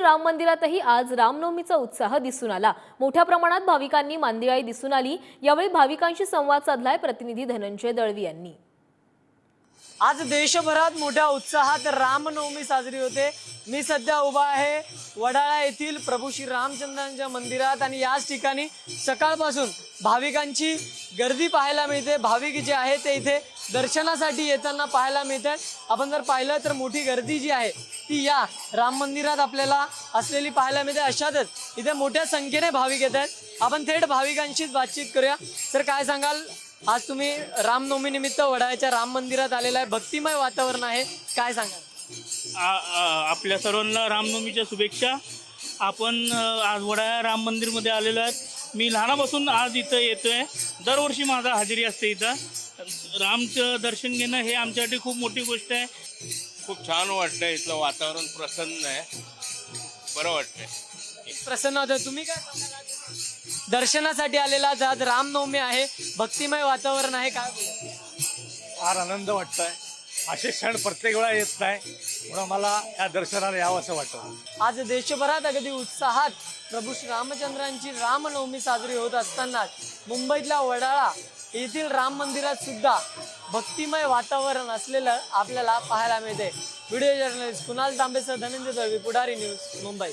राम मंदिरातही आज रामनवमीचा उत्साह दिसून आला. मोठ्या प्रमाणात भाविकांनी मांदियाळी दिसून आली. यावेळी भाविकांशी संवाद साधलाय प्रतिनिधी धनंजय दळवी यांनी. आज देशभरात मोठ्या उत्साहात रामनवमी साजरी होते. मी सध्या उभा आहे वडाळा येथील प्रभू श्री रामचंद्रांच्या मंदिरात आणि याच ठिकाणी सकाळपासून भाविकांची गर्दी पाहायला मिळते. भाविक जे आहे ते इथे दर्शनासाठी येताना पाहायला मिळतात आपण जर पाहिलं तर मोठी गर्दी जी आहे ती या राम मंदिरात आपल्याला असलेली पाहायला मिळते. अशातच इथे मोठ्या संख्येने भाविक येत आहेत. आपण थेट भाविकांशीच बातचीत करूया. सर काय सांगाल? आज तुम्ही रामनवमीनिमित्त वडाळ्याच्या राम मंदिरात आलेला आहे. भक्तिमय वातावरण आहे. काय सांगाल? आपल्या सर्वांना रामनवमीच्या शुभेच्छा. आपण आज वडाळ्या राम मंदिरमध्ये आलेलो आहेत. मी लहानापासून आज इथं येतोय. दरवर्षी माझा हजेरी असते इथं. रामचं दर्शन घेणं हे आमच्यासाठी खूप मोठी गोष्ट आहे. खूप छान वाटलं इथलं वातावरण प्रसन्न आहे. बरं वाटतंय. प्रसन्न होतं तुम्ही काय सांगाल आज? दर्शनासाठी आलेला आज रामनवमी आहे. भक्तिमय वातावरण आहे. काय बोलाल? फार आनंद वाटतोय. असे क्षण प्रत्येक वेळा येत नाही. म्हणून मला या दर्शनाला यावं असं वाटतं. आज देशभरात अगदी उत्साहात प्रभू श्री रामचंद्रांची रामनवमी साजरी होत असताना मुंबईतल्या वडाळा येथील राम मंदिरात सुद्धा भक्तिमय वातावरण असलेलं आपल्याला पाहायला मिळते. व्हिडिओ जर्नलिस्ट कुणाल तांबेसह धनंजय दळवी पुढारी न्यूज मुंबई.